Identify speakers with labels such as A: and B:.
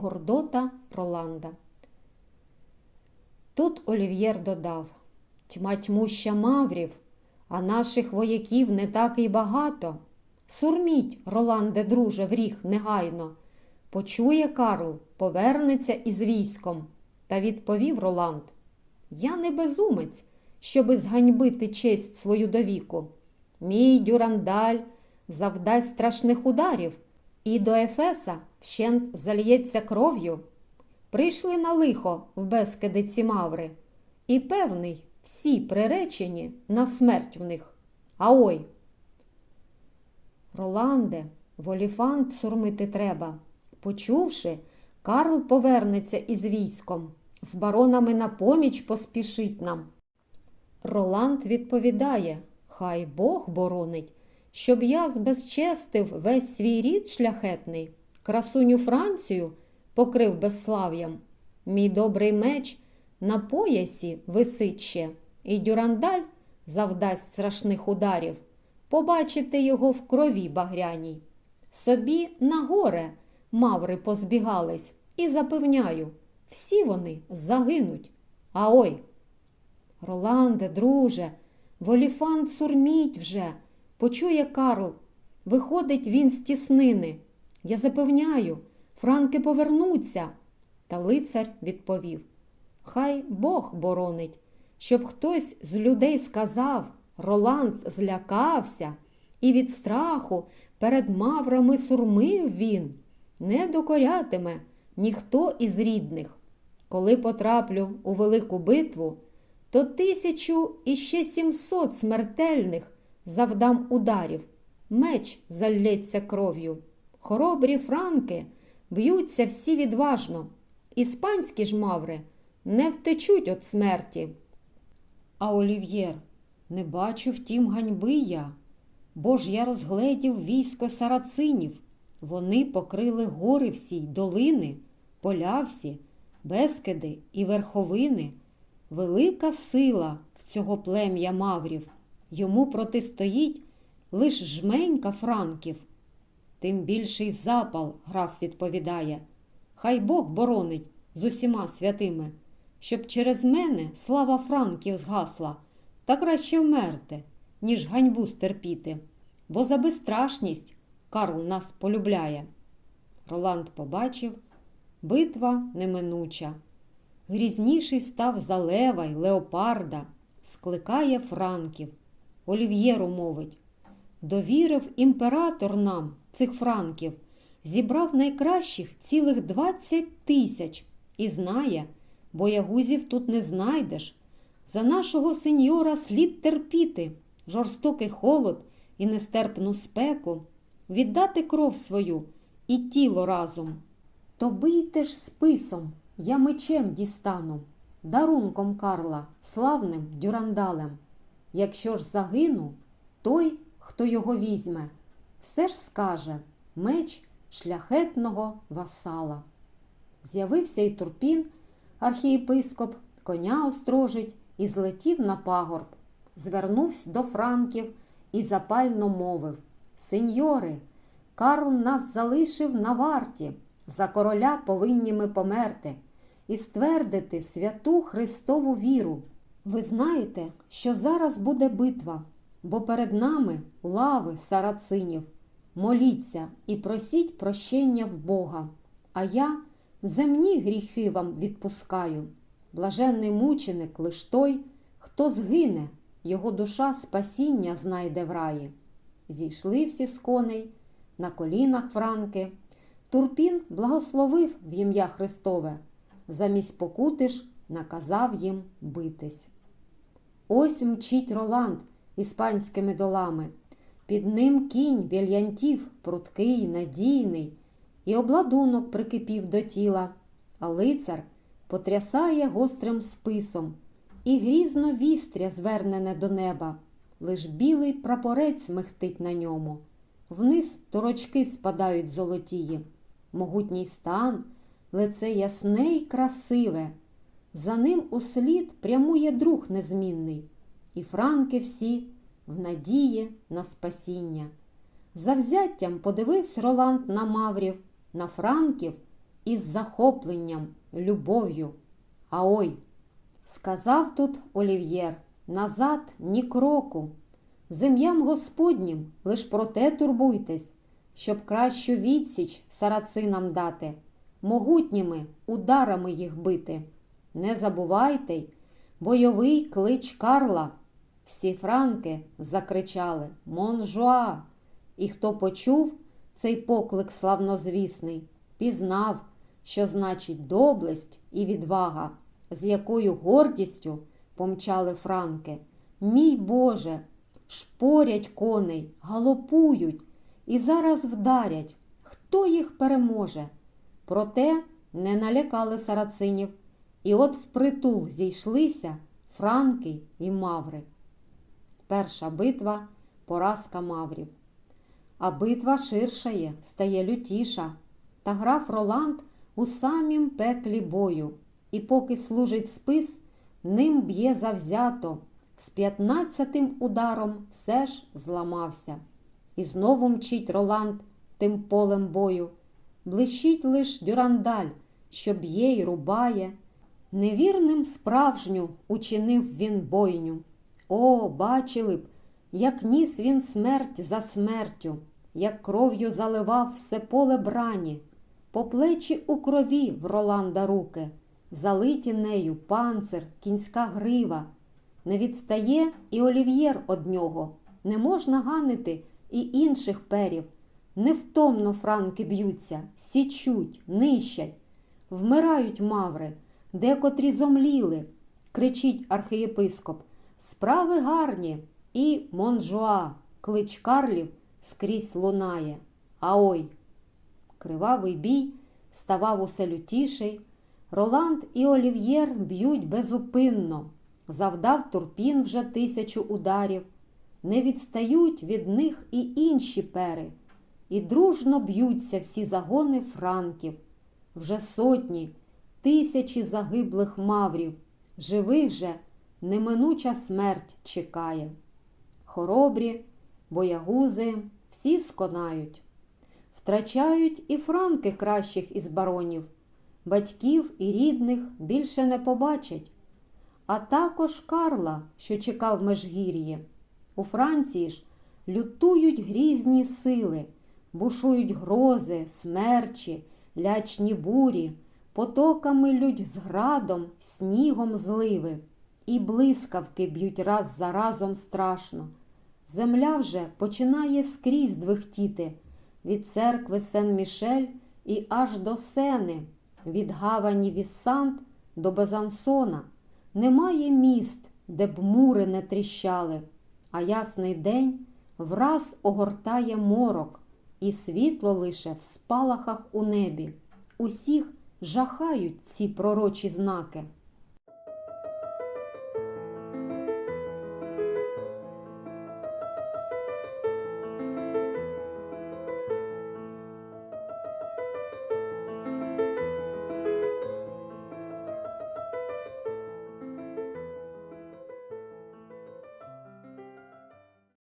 A: Гордота Роланда. Тут Олів'єр додав Тьма тьмуща маврів, а наших вояків не так і багато. Сурміть, Роланде, друже, в ріг негайно. Почує Карл, повернеться із військом. Та відповів Роланд Я не безумець, щоби зганьбити честь свою довіку. Мій дюрандаль завдасть страшних ударів, і до Ефеса вщент зальється кров'ю. Прийшли на лихо в безкиди ці маври, і певний, всі приречені на смерть в них. А ой. Роланде, в оліфант сурмити треба. Почувши, Карл повернеться із військом, з баронами на поміч поспішить нам. Роланд відповідає, хай Бог боронить, щоб я збезчестив весь свій рід шляхетний, красуню Францію покрив безслав'ям. Мій добрий меч на поясі висить ще, і дюрандаль завдасть страшних ударів. Побачите його в крові багряній. Собі на горе маври позбігались, і запевняю, всі вони загинуть. А ой. Роланде, друже, воліфант сурміть вже, почує Карл. Виходить він з тіснини. Я запевняю, франки повернуться. Та лицар відповів Хай Бог боронить, щоб хтось з людей сказав, Роланд злякався, і від страху перед маврами сурмив він, не докорятиме ніхто із рідних. Коли потраплю у велику битву, то тисячу і ще сімсот смертельних завдам ударів, меч залється кров'ю. Хоробрі франки б'ються всі відважно, іспанські ж маври не втечуть від смерті. А Олів'єр, не бачу втім ганьби я, бо ж я розгледів військо сарацинів. Вони покрили гори всі долини, поля всі, безкиди і верховини. Велика сила в цього плем'я маврів. Йому протистоїть лиш жменька франків. Тим більший запал, граф відповідає. Хай Бог боронить з усіма святими, щоб через мене слава франків згасла, та краще вмерти, ніж ганьбу стерпіти, бо за безстрашність Карл нас полюбляє. Роланд побачив, битва неминуча. Грізніший став за лева й леопарда, скликає франків. Олів'єру мовить довірив імператор нам цих франків, зібрав найкращих цілих двадцять тисяч і знає, боягузів тут не знайдеш. За нашого сеньора слід терпіти, жорстокий холод і нестерпну спеку, віддати кров свою і тіло разом. То бийте ж списом, я мечем дістану, дарунком Карла, славним дюрандалем. Якщо ж загину, той, хто його візьме, все ж скаже меч шляхетного васала. З'явився й турпін, архієпископ, коня острожить і злетів на пагорб, звернувся до франків і запально мовив Сеньори, Карл нас залишив на варті, за короля повинні ми померти і ствердити святу Христову віру. Ви знаєте, що зараз буде битва, бо перед нами лави сарацинів. Моліться і просіть прощення в Бога, а я земні гріхи вам відпускаю. Блаженний мученик лиш той, хто згине, його душа спасіння знайде в раї. Зійшли всі з коней, на колінах франки. Турпін благословив в ім'я Христове, замість покути ж наказав їм битись. Ось мчить Роланд іспанськими долами. Під ним кінь вільянтів, пруткий, надійний, і обладунок прикипів до тіла, а лицар потрясає гострим списом, і грізно вістря звернене до неба, лиш білий прапорець мехтить на ньому. Вниз торочки спадають золотії, могутній стан, лице ясне й красиве. За ним услід прямує друг незмінний, і франки всі в надії на спасіння. Завзяттям подивився Роланд на маврів, на франків із захопленням, любов'ю. А ой, сказав тут Олів'єр, назад ні кроку. З ім'ям Господнім лиш про те турбуйтесь, щоб кращу відсіч сарацинам дати, могутніми ударами їх бити. Не забувайте бойовий клич Карла. Всі франки закричали Монжуа. І хто почув цей поклик славнозвісний, пізнав, що значить доблесть і відвага, з якою гордістю помчали франки. Мій Боже, шпорять коней, галопують і зараз вдарять. Хто їх переможе? Проте не налякали сарацинів, і от впритул зійшлися франки і маври. Перша битва поразка маврів. А битва ширшає, стає лютіша, та граф Роланд у самім пеклі бою, і поки служить спис, ним б'є завзято, з п'ятнадцятим ударом все ж зламався. І знову мчить Роланд тим полем бою. Блищить лиш дюрандаль, що б'є й рубає. Невірним справжню учинив він бойню. О, бачили б, як ніс він смерть за смертю, як кров'ю заливав все поле брані, по плечі у крові в Роланда руки, залиті нею панцир, кінська грива. Не відстає і олів'єр од нього, не можна ганити і інших перів. Невтомно франки б'ються, січуть, нищать, вмирають маври, декотрі зомліли, кричить архієпископ. Справи гарні і Монжуа, клич Карлів скрізь лунає. А ой! Кривавий бій ставав усе лютіший. Роланд і Олів'єр б'ють безупинно, завдав турпін вже тисячу ударів. Не відстають від них і інші пери, і дружно б'ються всі загони франків, вже сотні, тисячі загиблих маврів, живих же неминуча смерть чекає. Хоробрі, боягузи всі сконають, втрачають і франки кращих із баронів, батьків і рідних більше не побачать, а також Карла, що чекав Межгір'ї. У Франції ж лютують грізні сили, бушують грози, смерчі, лячні бурі, потоками лють з градом, снігом зливи, і блискавки б'ють раз за разом страшно. Земля вже починає скрізь двихтіти від церкви Сен-Мішель і аж до Сени, від гавані Віссант до Безансона. Немає міст, де б мури не тріщали, а ясний день враз огортає морок, і світло лише в спалахах у небі. Усіх жахають ці пророчі знаки.